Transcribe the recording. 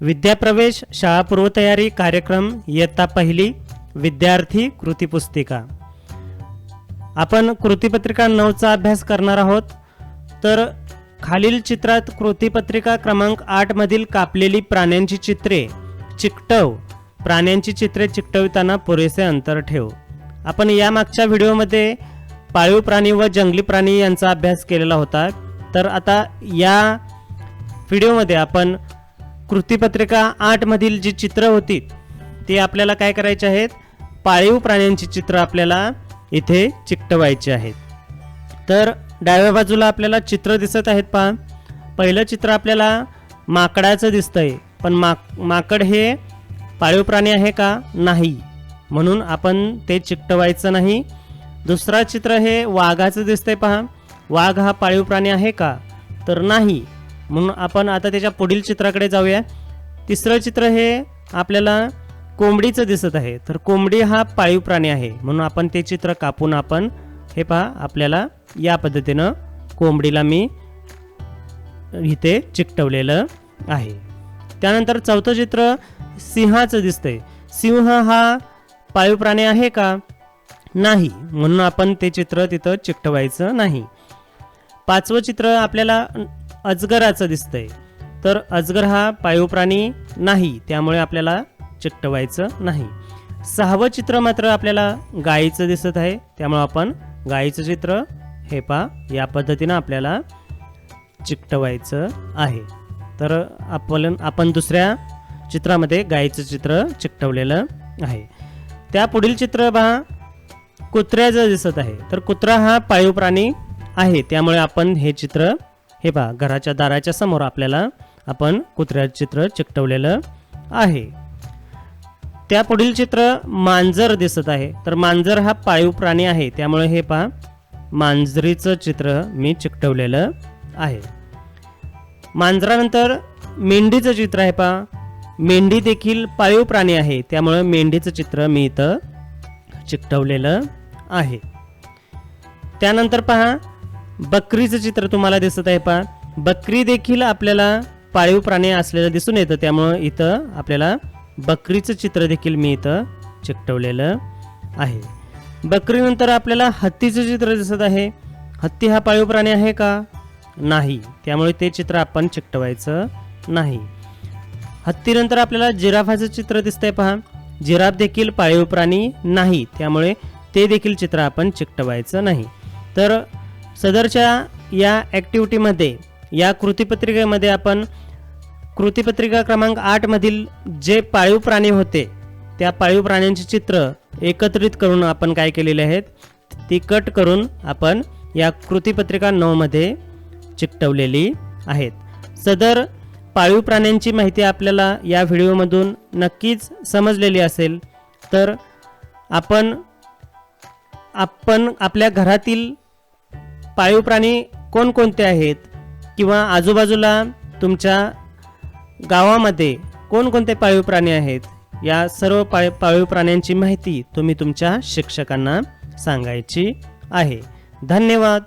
विद्याप्रवेश शाळा पूर्वतयारी कार्यक्रम इयत्ता पहिली विद्यार्थी कृतीपुस्तिका आपण कृतीपत्रिका नऊचा अभ्यास करणार आहोत. तर खालील चित्रात कृतीपत्रिका क्रमांक आठमधील कापलेली प्राण्यांची चित्रे चिकटव. प्राण्यांची चित्रे चिकटविताना पुरेसे अंतर ठेव. आपण या मागच्या व्हिडिओमध्ये पाळीव प्राणी व जंगली प्राणी यांचा अभ्यास केलेला होता. तर आता या व्हिडिओमध्ये आपण कृतीपत्रिका आठमधील जी चित्रं होती ती आपल्याला काय करायची आहेत? पाळीव प्राण्यांची चित्र आपल्याला इथे चिकटवायची आहेत. तर डाव्या बाजूला आपल्याला चित्र दिसत आहेत पहा. पहिलं चित्र आपल्याला माकडाचं दिसतंय पण माक माकड हे पाळीव प्राणी आहे का? नाही. म्हणून आपण ते चिकटवायचं नाही. दुसरा चित्र हे वाघाचं दिसतंय पहा. वाघ हा पाळीव प्राणी आहे का? तर नाही. म्हणून आपण आता त्याच्या पुढील चित्राकडे जाऊया. तिसरं चित्र हे आपल्याला कोंबडीचं दिसत आहे. तर कोंबडी हा पाळीव प्राणी आहे. म्हणून आपण ते चित्र कापून आपण हे पहा आपल्याला या पद्धतीनं कोंबडीला मी इथे चिकटवलेलं आहे. त्यानंतर चौथं चित्र सिंहाचं दिसतंय. सिंह हा पाळीव प्राणी आहे का? नाही. म्हणून आपण ते चित्र तिथं चिकटवायचं नाही. पाचवं चित्र आपल्याला अजगराचं दिसतंय. तर अजगर हा पाळीव प्राणी नाही त्यामुळे आपल्याला चिकटवायचं नाही. सहावं चित्र मात्र आपल्याला गायीचं दिसत आहे त्यामुळे आपण गायीचं चित्र हे पा या पद्धतीनं आपल्याला चिकटवायचं आहे. तर आपण आपण दुसऱ्या चित्रामध्ये गायीचं चित्र चिकटवलेलं आहे. त्या पुढील चित्र पहा कुत्र्याचं दिसत आहे. तर कुत्रा हा पाळीव प्राणी आहे त्यामुळे आपण हे चित्र हे पहा घराच्या दाराच्या समोर आपल्याला आपण कुत्र्याचं चित्र चिकटवलेलं आहे. त्या पुढील चित्र मांजर दिसत आहे. तर मांजर हा पाळीव प्राणी आहे. त्यामुळे हे पहा मांजरीचं चित्र मी चिकटवलेलं आहे. मांजरानंतर मेंढीचं चित्र आहे पहा. मेंढी देखील पाळीव प्राणी आहे. त्यामुळे मेंढीचं चित्र मी इथं चिकटवलेलं आहे. त्यानंतर पहा बकरीचं चित्र तुम्हाला दिसत आहे पहा. बकरी देखील आपल्याला पाळीव प्राणी असलेलं दिसून येतं. त्यामुळं इथं आपल्याला बकरीचं चित्र देखील मी इथं चिकटवलेलं आहे. बकरीनंतर आपल्याला हत्तीचं चित्र दिसत आहे. हत्ती हा पाळीव प्राणी आहे का? नाही. त्यामुळे ते चित्र आपण चिकटवायचं नाही. हत्तीनंतर आपल्याला जिराफाचं चित्र दिसतंय पहा. जिराफ देखील पाळीव प्राणी नाही. त्यामुळे ते देखील चित्र आपण चिकटवायचं नाही. तर सदरच्या या ॲक्टिव्हिटीमध्ये या कृतीपत्रिकेमध्ये आपण कृतीपत्रिका क्रमांक आठमधील जे पाळीव प्राणी होते त्या पाळीव प्राण्यांची चित्र एकत्रित करून आपण काय केलेले आहेत ती कट करून आपण या कृतीपत्रिका नऊमध्ये चिकटवलेली आहेत. सदर पाळीव प्राण्यांची माहिती आपल्याला या व्हिडिओमधून नक्कीच समजलेली असेल तर आपण आपण आपल्या घरातील पाळीव प्राणी कोणकोणते आहेत? किंवा आजूबाजूला तुमच्या गावामध्ये कोणकोणते पाळीव प्राणी आहेत? या सर्व पाळी पाळीव प्राण्यांची माहिती तुम्ही तुमच्या शिक्षकांना सांगायची आहे. धन्यवाद.